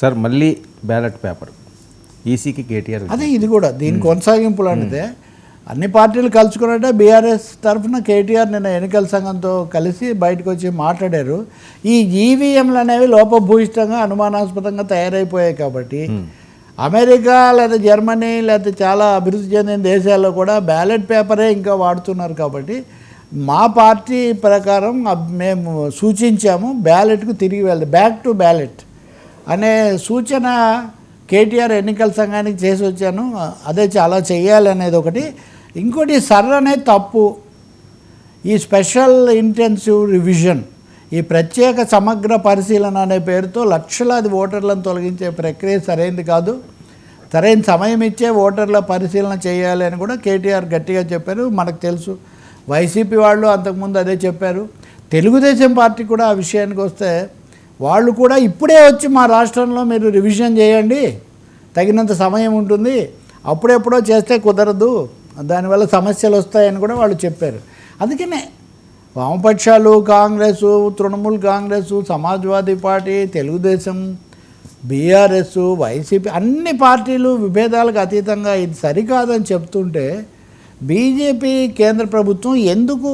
Sir మళ్ళీ ballot paper. ఈసీకి కేటీఆర్ అదే ఇది కూడా దీని కొనసాగింపు లాంటిదే. అన్ని పార్టీలు కలుసుకున్నట్టే బీఆర్ఎస్ తరఫున కేటీఆర్ నిన్న ఎన్నికల సంఘంతో కలిసి బయటకు వచ్చి మాట్లాడారు. ఈ ఈవీఎంలు అనేవి లోపభూయిష్టంగా అనుమానాస్పదంగా తయారైపోయాయి కాబట్టి అమెరికా లేదా జర్మనీ లేదా చాలా అభివృద్ధి చెందిన దేశాల్లో కూడా బ్యాలెట్ పేపరే ఇంకా వాడుతున్నారు కాబట్టి మా పార్టీ ప్రకారం మేము సూచించాము బ్యాలెట్కు తిరిగి వెళ్దాం బ్యాక్ టు బ్యాలెట్. అనే సూచన కేటీఆర్ ఎన్నికల సంఘానికి చేసి వచ్చాను. అదే చాలా చేయాలనేది అనేది ఒకటి. ఇంకోటి సర్ అనేది తప్పు. ఈ స్పెషల్ ఇంటెన్సివ్ రివిజన్ ఈ ప్రత్యేక సమగ్ర పరిశీలన అనే పేరుతో లక్షలాది ఓటర్లను తొలగించే ప్రక్రియ సరైనది కాదు. సరైన సమయం ఇచ్చే ఓటర్ల పరిశీలన చేయాలి అని కూడా కేటీఆర్ గట్టిగా చెప్పారు. మనకు తెలుసు. వైసీపీ వాళ్ళు అంతకుముందు అదే చెప్పారు. తెలుగుదేశం పార్టీ కూడా ఆ విషయానికి వస్తే వాళ్ళు కూడా ఇప్పుడే వచ్చి మా రాష్ట్రంలో మీరు రివిజన్ చేయండి. తగినంత సమయం ఉంటుంది. అప్పుడెప్పుడో చేస్తే కుదరదు. దానివల్ల సమస్యలు వస్తాయని కూడా వాళ్ళు చెప్పారు. అందుకనే వామపక్షాలు Congress Trinamool Congress Samajwadi party Telugu Desam BRS YCP అన్ని పార్టీలు విభేదాలకు అతీతంగా ఇది సరికాదని చెప్తుంటే బీజేపీ కేంద్ర ప్రభుత్వం ఎందుకు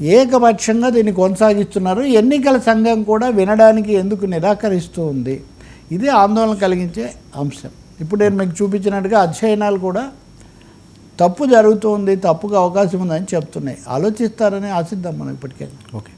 ఏకపక్షంగా దీన్ని కొనసాగిస్తున్నారు. ఎన్నికల సంఘం కూడా వినడానికి ఎందుకు నిరాకరిస్తూ ఉంది? ఇది ఆందోళన కలిగించే అంశం. ఇప్పుడు నేను మీకు చూపించినట్టుగా అధ్యయనాలు కూడా తప్పు జరుగుతుంది తప్పుగా అవకాశం ఉందని చెప్తున్నాయి. ఆలోచిస్తారని ఆశిద్దాం మనం ఇప్పటికే. ఓకే.